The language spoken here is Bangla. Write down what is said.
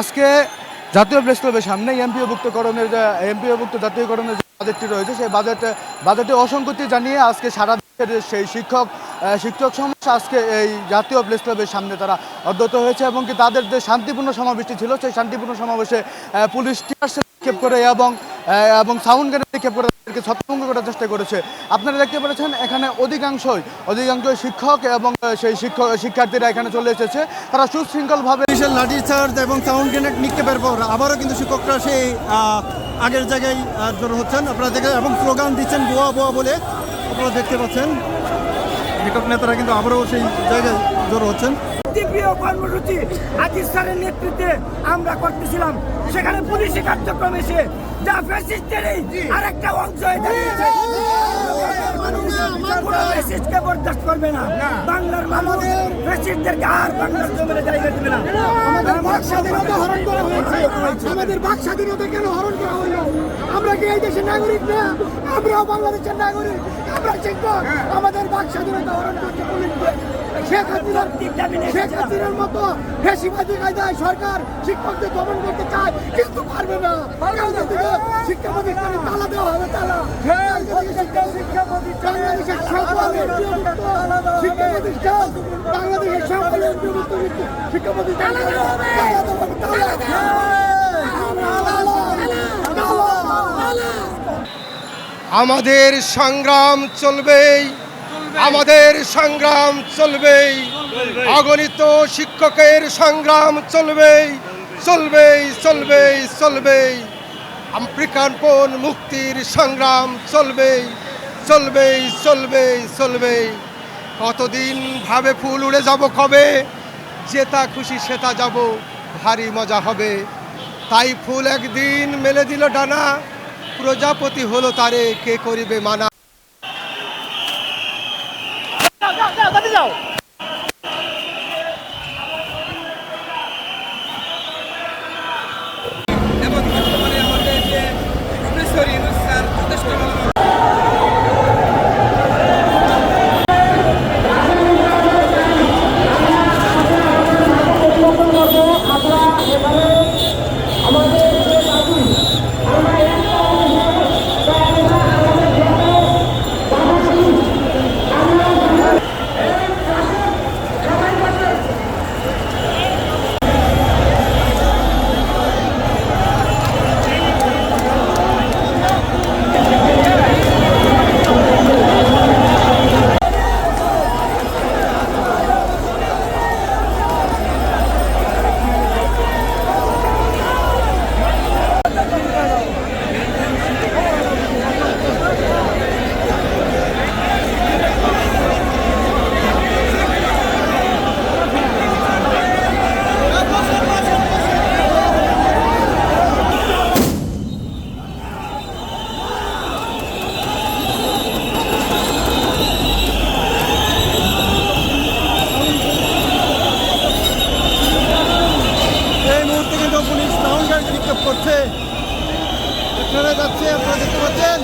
আজকে জাতীয় প্রেস ক্লাবের সামনে এমপিওভুক্তকরণের যে এমপিওভুক্ত জাতীয়করণের যে বাজেটটি রয়েছে, সেই বাজেটে বাজেটে অসংগতি জানিয়ে আজকে সারা দেশের সেই শিক্ষক শিক্ষক সমাজ আজকে এই জাতীয় প্রেস ক্লাবের সামনে তারা অধ্যত হয়েছে এবং কি তাদের যে শান্তিপূর্ণ সমাবেশটি ছিল, সেই শান্তিপূর্ণ সমাবেশে পুলিশ টিয়ার সেল নিক্ষেপ করে এবং এবং সাউন্ড গ্রেনেড নিক্ষেপ করে তাদেরকে ছত্রভঙ্গ করার চেষ্টা করেছে। আপনারা দেখতে পেরেছেন, এখানে অধিকাংশই অধিকাংশ শিক্ষক এবং সেই শিক্ষক শিক্ষার্থীরা এখানে চলে এসেছে। তারা সুশৃঙ্খলভাবে পুলিশের লাঠিচার্জ এবং সাউন্ড গ্রেনেড নিক্ষেপের পর আবারও কিন্তু শিক্ষকরা সেই আগের জায়গায় জড়ো হচ্ছেন। আপনারা দেখে এবং স্লোগান দিচ্ছেন বোয়া বোয়া বলে। আপনারা দেখতে পাচ্ছেন। শিক্ষক নেতারা কিন্তু আবারও সেই জায়গায় জড়ো হচ্ছেন। শান্তিপ্রিয় কর্মসূচি আজিজ স্যারের নেতৃত্বে আমরা করতেছিলাম। সেখানে পুলিশি কার্যক্রম এসে যা ফ্যাসিস্টেরই আরেকটা অংশ হয়ে দাঁড়িয়েছে। ফ্যাসিস্টকে বরদাস্ত করবে না। বাংলার মানুষ ফ্যাসিস্টদেরকে আর বাংলার জমিনে জায়গা দেবে না। আমাদের বাক স্বাধীনতা হরণ করা হয়েছে। আমাদের বাক স্বাধীনতা কেন হরণ করা হলো? আমরা কি এই দেশের নাগরিক না? আমরাও বাংলাদেশের নাগরিক। আমরা শিক্ষক। আমাদের বাক স্বাধীনতা হরণ করতে শেখ হাসিনার শেখ হাসিনার মতো ফেসিবাদী কায়দায় সরকার শিক্ষকদের দমন করতে চায় কিন্তু পারবে না। শিক্ষা প্রতিষ্ঠানে তালা দেওয়া হবে তালা। বাংলাদেশের শিক্ষা প্রতিষ্ঠান বাংলাদেশের সকল শিক্ষা প্রতিষ্ঠান তালা আমাদের সংগ্রাম চলবেই। আমাদের সংগ্রাম চলবেই অগণিত শিক্ষকের সংগ্রাম চলবেই চলবেই চলবেই চলবেই আফ্রিকানপন মুক্তির সংগ্রাম চলবেই চলবেই চলবেই চলবেই কতদিন ভাবে ফুল উড়ে যাব কবে? যেটা খুশি সেটা যাব। ভারী মজা হবে। তাই ফুল একদিন মেলে দিল ডানা। প্রজাপতি হলো তারে কে করিবে মানা? যাও যাও যাও। লাহন গাড়ি বিক্ষোভ করছে। যাচ্ছে আপনারা দেখতে পাচ্ছেন।